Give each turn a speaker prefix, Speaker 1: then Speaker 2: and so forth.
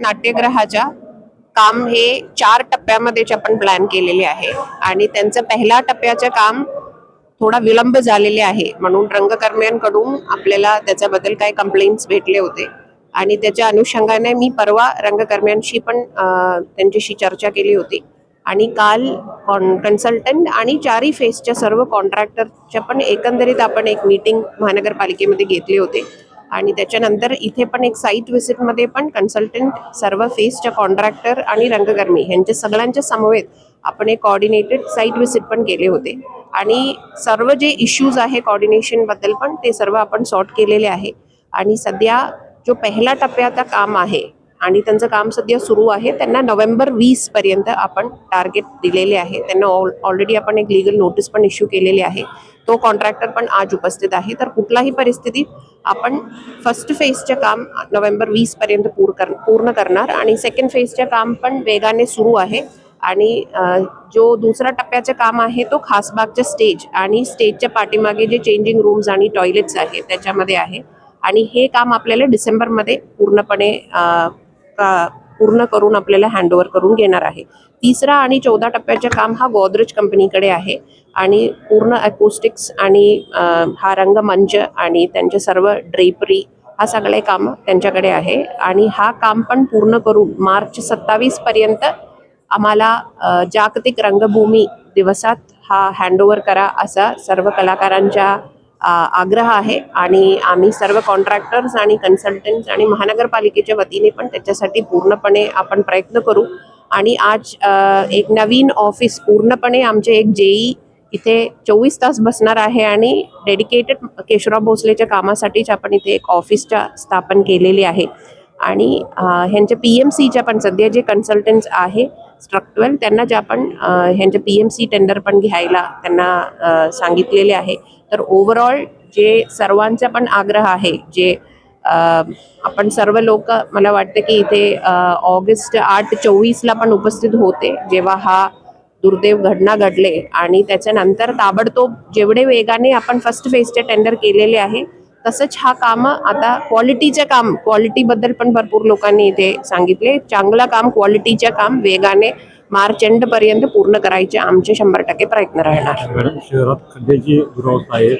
Speaker 1: नाट्यगृहाच्या काम हे चार टप्प्यामध्ये आपण प्लॅन केलेले आहे. आणि त्यांचं पहिल्या टप्प्याचं काम थोडा विलंब झालेले आहे. म्हणून रंगकर्म्यांकडून आपल्याला त्याच्याबद्दल काही कंप्लेंट्स भेटले होते. आणि त्याच्या अनुषंगाने मी परवा रंगकर्म्यांशी पण त्यांच्याशी चर्चा केली होती. आणि काल कन्सल्टंट आणि चारी फेसच्या सर्व कॉन्ट्रॅक्टरच्या पण एकंदरीत आपण एक मीटिंग महानगरपालिकेमध्ये घेतली होती. आणि त्याच्यानंतर इथे पण एक साईट व्हिजिटमध्ये पण कन्सल्टंट सर्व फेसच्या कॉन्ट्रॅक्टर आणि रंगकर्मी यांच्या सगळ्यांच्या समवेत आपण एक कॉर्डिनेटेड साईट व्हिजिट पण केले होते. आणि सर्व जे इश्यूज आहे कॉर्डिनेशनबद्दल पण ते सर्व आपण सॉर्ट केलेले आहे. आणि सध्या जो पहिला टप्प्याचा काम आहे आणि त्यांचं काम सध्या सुरू आहे त्यांना नोव्हेंबर वीस पर्यंत आपण टार्गेट दिलेले आहे. त्यांना ऑलरेडी आपण एक लिगल नोटीस पण इश्यू केलेली आहे. तो कॉन्ट्रॅक्टर पण आज उपस्थित आहे. तर कुठलाही परिस्थितीत आपण फर्स्ट फेजचं काम नोव्हेंबर वीस पर्यंत पूर कर पूर्ण करणार आणि सेकंड फेजचं काम पण वेगाने सुरू आहे. आणि जो दुसरा टप्प्याचं काम आहे तो खासबागचं स्टेज आणि स्टेजच्या पाठीमागे जे चेंजिंग रूम्स आणि टॉयलेट्स आहे त्याच्यामध्ये आहे. आणि हे काम आपल्याला डिसेंबरमध्ये पूर्णपणे का- पूर्ण करून आपल्याला हँडओव्हर करून घेणार आहे. तिसरा आणि चौदा टप्प्याचे काम हा गोदरेज कंपनीकडे आहे. आणि पूर्ण अकोस्टिक्स आणि हा रंगमंच आणि त्यांचे सर्व ड्रेपरी हा सगळे काम त्यांच्याकडे आहे. आणि हा काम पण पूर्ण करून मार्च सत्तावीस पर्यंत आम्हाला जागतिक रंगभूमी दिवसात हा हँडओव्हर करा असा सर्व कलाकारांच्या आग्रह आहे. आणि आम्ही सर्व कॉन्ट्रॅक्टर्स आणि कन्सल्टंट्स आणि महानगरपालिकेच्या वतीने पण त्याच्यासाठी पूर्णपणे आपण प्रयत्न करू. आणि आज एक नवीन ऑफिस पूर्णपणे आमचे एक जेई इथे चोवीस तास बसणार आहे आणि डेडिकेटेड केशवराव भोसलेच्या कामासाठीच आपण इथे एक ऑफिसच्या स्थापन केलेली आहे. आणि ह्यांच्या पी एम सीच्या पण सध्या जे कन्सल्टंट्स आहे स्ट्रक्चरल त्यांना जे आपण ह्यांच्या ह्यांचे पी एम सी टेंडर पण घ्यायला त्यांना सांगितलेले आहे. तर ओव्हरऑल जे सर्वांचा पण आग्रह आहे जे आपण सर्व लोक मला वाटतं की इथे ऑगस्ट आठ चोवीसला पण उपस्थित होते जेव्हा हा दुर्दैव घटना घडले. आणि त्याच्यानंतर ताबडतोब जेवढे वेगाने आपण फर्स्ट फेजचे टेंडर केलेले आहे तसंच हा काम आता क्वालिटीचे काम क्वालिटीबद्दल पण भरपूर लोकांनी इथे सांगितले. चांगलं काम क्वालिटीचे काम वेगाने मार्च एंड पर्यंत पूर्ण करायचे आमचे शंभर टक्के प्रयत्न राहणार.
Speaker 2: शहरात खड्ड्याची दुरावस्था आहे.